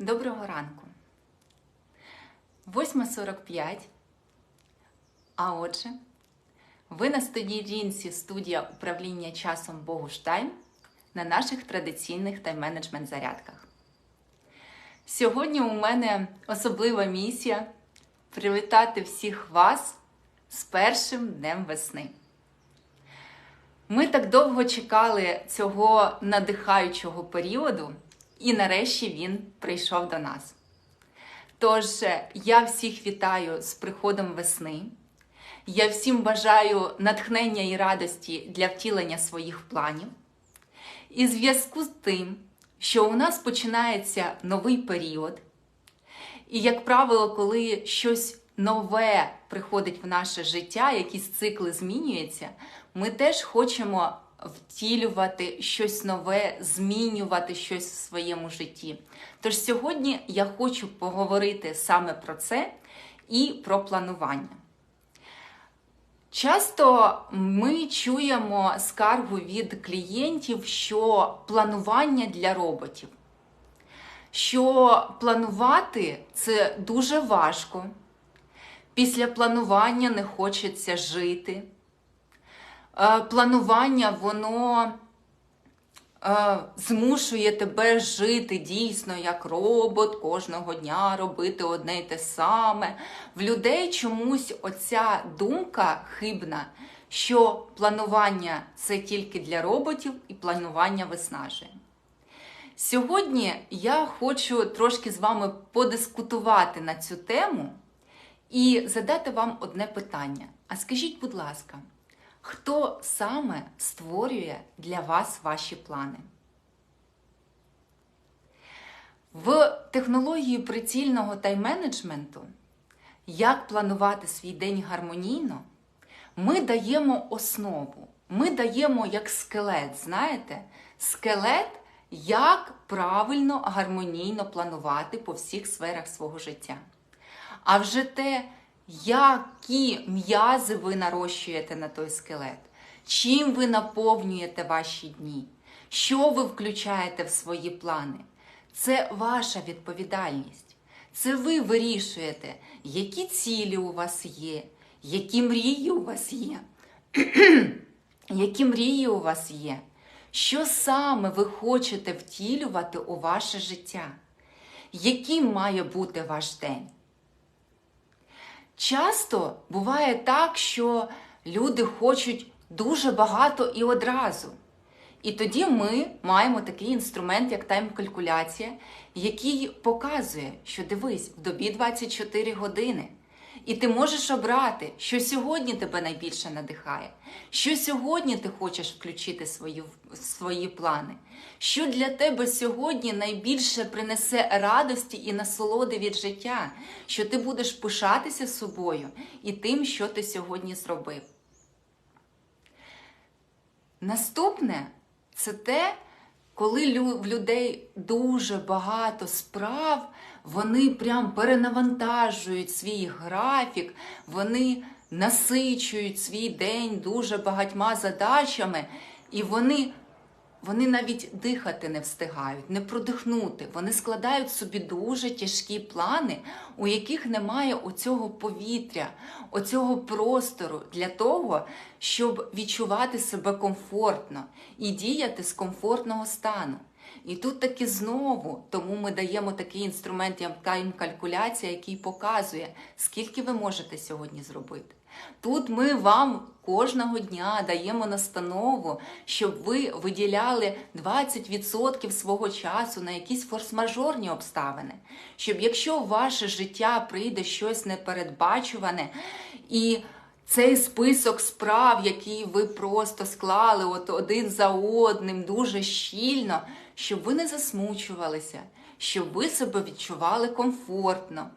Доброго ранку. 8.45. А отже, ви на студії студія управління часом Богуштайм на наших традиційних тайм-менеджмент зарядках. Сьогодні у мене особлива місія привітати всіх вас з першим днем весни. Ми так довго чекали цього надихаючого періоду, і нарешті він прийшов до нас. Тож я всіх вітаю з приходом весни. Я всім бажаю натхнення і радості для втілення своїх планів. І зв'язку з тим, що у нас починається новий період, і, як правило, коли щось нове приходить в наше життя, якісь цикли змінюються, ми теж хочемо втілювати щось нове, змінювати щось в своєму житті. Тож сьогодні я хочу поговорити саме про це і про планування. Часто ми чуємо скаргу від клієнтів, що планування для роботів. Що планувати це дуже важко. Після планування не хочеться жити. Е, планування, воно е, змушує тебе жити дійсно як робот, кожного дня робити одне й те саме. В людей чомусь оця думка хибна, що планування це тільки для роботів і планування виснажує. Сьогодні я хочу трошки з вами подискутувати на цю тему і задати вам одне питання. А скажіть, будь ласка, хто саме створює для вас ваші плани? В технології прицільного тайм-менеджменту, як планувати свій день гармонійно, ми даємо основу. Ми даємо як скелет, знаєте, скелет, як правильно гармонійно планувати по всіх сферах свого життя. А вже те, які м'язи ви нарощуєте на той скелет, чим ви наповнюєте ваші дні, що ви включаєте в свої плани. Це ваша відповідальність. Це ви вирішуєте, які цілі у вас є, які мрії у вас є, які мрії у вас є, що саме ви хочете втілювати у ваше життя, яким має бути ваш день. Часто буває так, що люди хочуть дуже багато і одразу. І тоді ми маємо такий інструмент, як тайм-калькуляція, який показує, що дивись, в добі 24 години. І ти можеш обрати, що сьогодні тебе найбільше надихає, що сьогодні ти хочеш включити свої, свої плани, що для тебе сьогодні найбільше принесе радості і насолоди від життя, що ти будеш пишатися собою і тим, що ти сьогодні зробив. Наступне це те, коли в людей дуже багато справ, вони прям перенавантажують свій графік, вони насичують свій день дуже багатьма задачами, і вони вони навіть дихати не встигають, не продихнути. Вони складають собі дуже тяжкі плани, у яких немає оцього повітря, оцього простору для того, щоб відчувати себе комфортно і діяти з комфортного стану. І тут таки знову, тому ми даємо такий інструмент, як тайм-калькуляція, який показує, скільки ви можете сьогодні зробити. Тут ми вам кожного дня даємо настанову, щоб ви виділяли 20% свого часу на якісь форс-мажорні обставини. Щоб якщо в ваше життя прийде щось непередбачуване і цей список справ, який ви просто склали от один за одним, дуже щільно, щоб ви не засмучувалися, щоб ви себе відчували комфортно,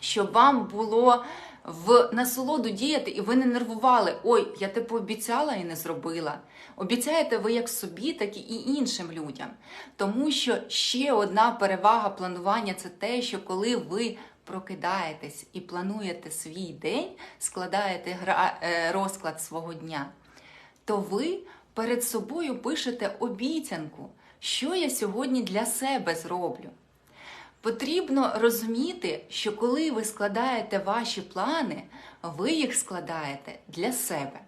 щоб вам було в насолоду діяти, і ви не нервували. Ой, я тебе пообіцяла і не зробила. Обіцяєте ви як собі, так і іншим людям. Тому що ще одна перевага планування це те, що коли ви прокидаєтесь і плануєте свій день, складаєте е, розклад свого дня, то ви перед собою пишете обіцянку, що я сьогодні для себе зроблю. Потрібно розуміти, що коли ви складаєте ваші плани, ви їх складаєте для себе.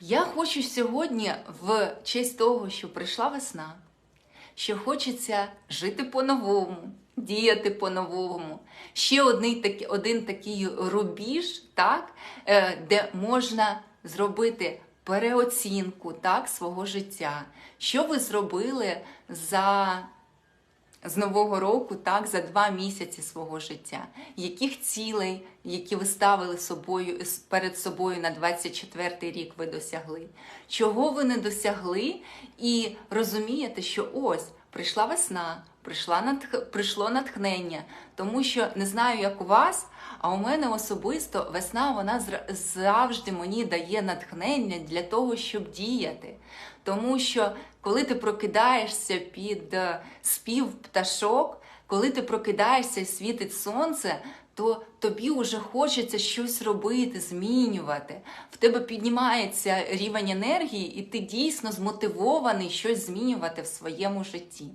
Я хочу сьогодні, в честь того, що прийшла весна, що хочеться жити по-новому, діяти по-новому. Ще один, один такий рубіж, так, е, де можна зробити переоцінку так, свого життя. Що ви зробили за з Нового року, так, за два місяці свого життя, яких цілей, які ви ставили собою перед собою на 24-й рік, ви досягли, чого ви не досягли, і розумієте, що ось прийшла весна, прийшла натх... прийшло натхнення, тому що не знаю, як у вас. А у мене особисто весна вона завжди мені дає натхнення для того, щоб діяти. Тому що коли ти прокидаєшся під е, спів пташок, коли ти прокидаєшся і світить сонце, то тобі вже хочеться щось робити, змінювати. В тебе піднімається рівень енергії, і ти дійсно змотивований щось змінювати в своєму житті.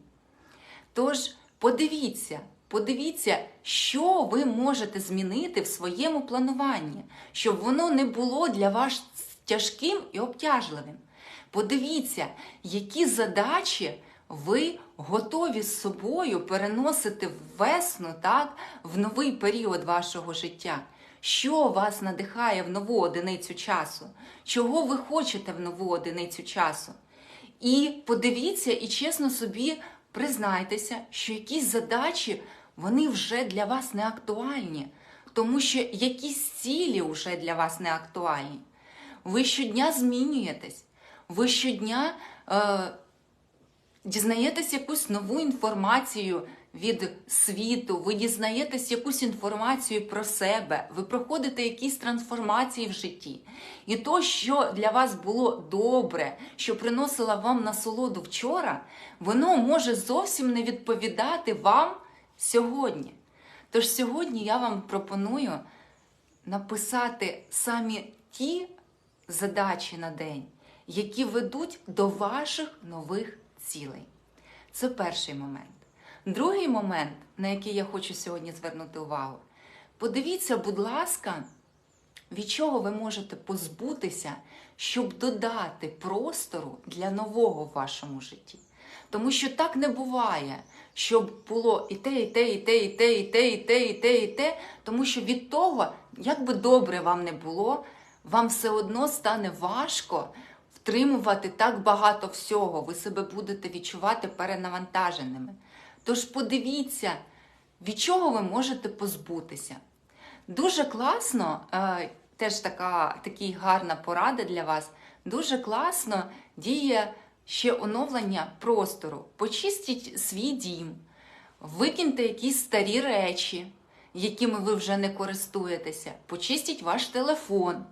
Тож подивіться, подивіться, що ви можете змінити в своєму плануванні, щоб воно не було для вас тяжким і обтяжливим. Подивіться, які задачі ви готові з собою переносити в весну, так, в новий період вашого життя. Що вас надихає в нову одиницю часу? Чого ви хочете в нову одиницю часу? І подивіться і чесно собі признайтеся, що якісь задачі вони вже для вас не актуальні, тому що якісь цілі вже для вас не актуальні. Ви щодня змінюєтесь, ви щодня е, дізнаєтесь якусь нову інформацію від світу, ви дізнаєтесь якусь інформацію про себе, ви проходите якісь трансформації в житті. І то, що для вас було добре, що приносило вам насолоду вчора, воно може зовсім не відповідати вам сьогодні. Тож сьогодні я вам пропоную написати самі ті задачі на день, які ведуть до ваших нових цілей. Це перший момент. Другий момент, на який я хочу сьогодні звернути увагу, подивіться, будь ласка, від чого ви можете позбутися, щоб додати простору для нового в вашому житті. Тому що так не буває, щоб було і те, і те, і те, і те, і те, і те, і те, і те. Тому що від того, як би добре вам не було, вам все одно стане важко втримувати так багато всього. Ви себе будете відчувати перенавантаженими. Тож подивіться, від чого ви можете позбутися. Дуже класно, е, теж така такий гарна порада для вас. Дуже класно діє ще оновлення простору. Почистіть свій дім, викиньте якісь старі речі, якими ви вже не користуєтеся. Почистіть ваш телефон,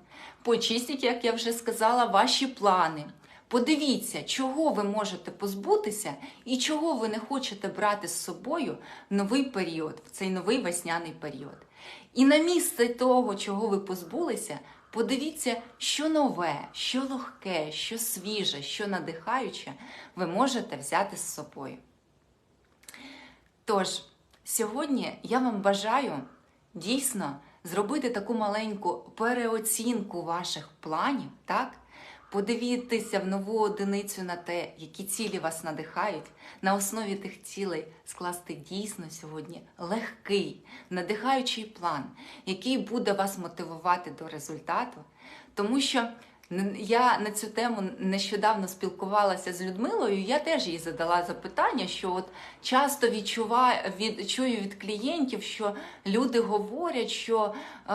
почистіть, як я вже сказала, ваші плани. Подивіться, чого ви можете позбутися і чого ви не хочете брати з собою в новий період, в цей новий весняний період. І на місце того, чого ви позбулися, подивіться, що нове, що легке, що свіже, що надихаюче ви можете взяти з собою. Тож, сьогодні я вам бажаю дійсно зробити таку маленьку переоцінку ваших планів, так? Подивіться в нову одиницю на те, які цілі вас надихають, на основі тих цілей скласти дійсно сьогодні легкий, надихаючий план, який буде вас мотивувати до результату. Тому що я на цю тему нещодавно спілкувалася з Людмилою. Я теж їй задала запитання, що от часто відчуваю від чую від клієнтів, що люди говорять, що е,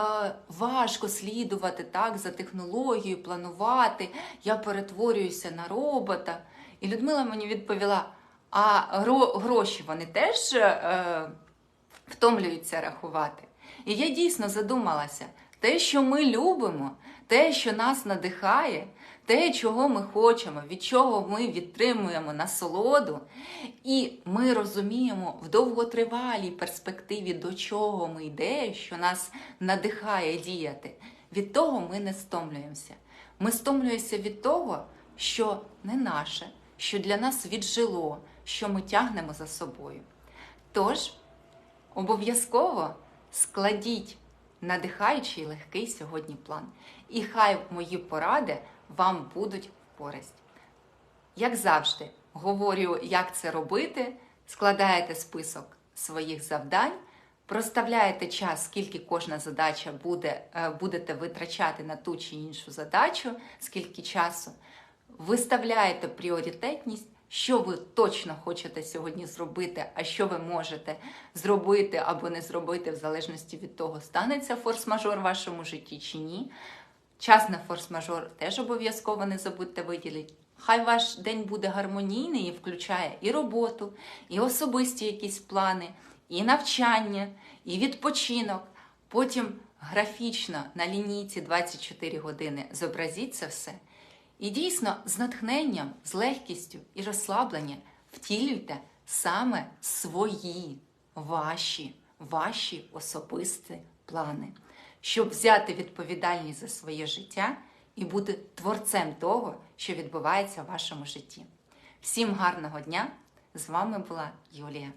важко слідувати так за технологією, планувати. Я перетворююся на робота. І Людмила мені відповіла: а гроші вони теж е, втомлюються рахувати. І я дійсно задумалася, те, що ми любимо те, що нас надихає, те, чого ми хочемо, від чого ми відтримуємо насолоду, і ми розуміємо в довготривалій перспективі, до чого ми йде, що нас надихає діяти. Від того ми не стомлюємося. Ми стомлюємося від того, що не наше, що для нас віджило, що ми тягнемо за собою. Тож, обов'язково складіть надихаючий легкий сьогодні план. І хай мої поради вам будуть в користь. Як завжди, говорю, як це робити, складаєте список своїх завдань, проставляєте час, скільки кожна задача буде, е, будете витрачати на ту чи іншу задачу, скільки часу, виставляєте пріоритетність, що ви точно хочете сьогодні зробити, а що ви можете зробити або не зробити, в залежності від того, станеться форс-мажор в вашому житті чи ні. Час на форс-мажор теж обов'язково не забудьте виділити. Хай ваш день буде гармонійний і включає і роботу, і особисті якісь плани, і навчання, і відпочинок. Потім графічно на лінійці 24 години зобразіть це все. І дійсно з натхненням, з легкістю і розслабленням втілюйте саме свої, ваші, ваші особисті плани, щоб взяти відповідальність за своє життя і бути творцем того, що відбувається в вашому житті. Всім гарного дня! З вами була Юлія.